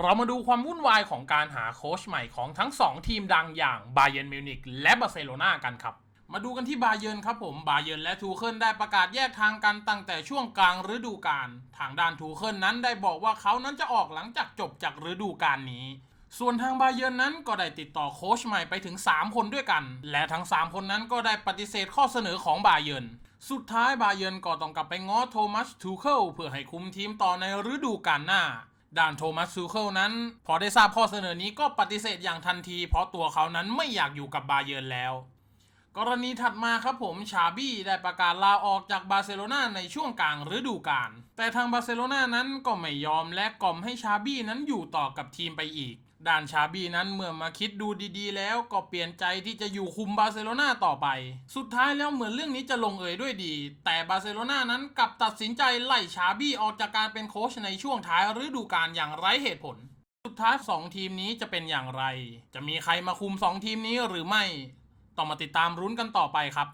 เรามาดูความวุ่นวายของการหาโค้ชใหม่ของทั้ง 2 ทีมดังอย่างบาเย r n นมิวนิกและบาร์เซโลนากันครับ มาดูกันที่บาเยิร์นครับผม บาเยิร์นและทูเคิลได้ประกาศแยกทางกันตั้งแต่ช่วงกลางฤดูกาล ทางด้านทูเคิลนั้นได้บอกว่าเขานั้นจะออกหลังจากจบจากฤดูกาลนี้ ส่วนทางบาเยิร์นนั้นก็ได้ติดต่อโค้ชใหม่ไปถึง 3 คนด้วยกัน และทั้ง 3 คนนั้นก็ได้ปฏิเสธข้อเสนอของบาเยิร์นสุดท้ายบาเยิร์นก็ต้องกลับไปง้อโทมัสทูเคิลเพื่อให้คุมทีมต่อในฤดูกาลหน้า ด่านโทมัสซูเคิลนั้น พอได้ทราบข้อเสนอนี้ก็ปฏิเสธอย่างทันที เพราะตัวเขานั้นไม่อยากอยู่กับบาเยิร์นแล้ว กรณีถัดมาครับผมชาบี้ได้ประกาศลาออกจากบาร์เซโลนาในช่วงกลางฤดูกาล แต่ทางบาร์เซโลนานั้นก็ไม่ยอมและกล่อมให้ชาบี้นั้นอยู่ต่อกับทีมไปอีก ด้านชาบี้นั้นเมื่อมาคิดดูดีๆ แล้วก็เปลี่ยนใจที่จะอยู่คุมบาร์เซโลนาต่อไป สุดท้ายแล้วเหมือนเรื่องนี้จะลงเอยด้วยดี แต่บาร์เซโลนานั้นกลับตัดสินใจไล่ชาบี้ออกจากการเป็นโค้ชในช่วงท้ายฤดูกาลอย่างไร้เหตุผล สุดท้าย 2 ทีมนี้จะเป็นอย่างไร จะมีใครมาคุม 2 ทีมนี้หรือไม่ ต้องมาติดตามรุ้นกันต่อไปครับ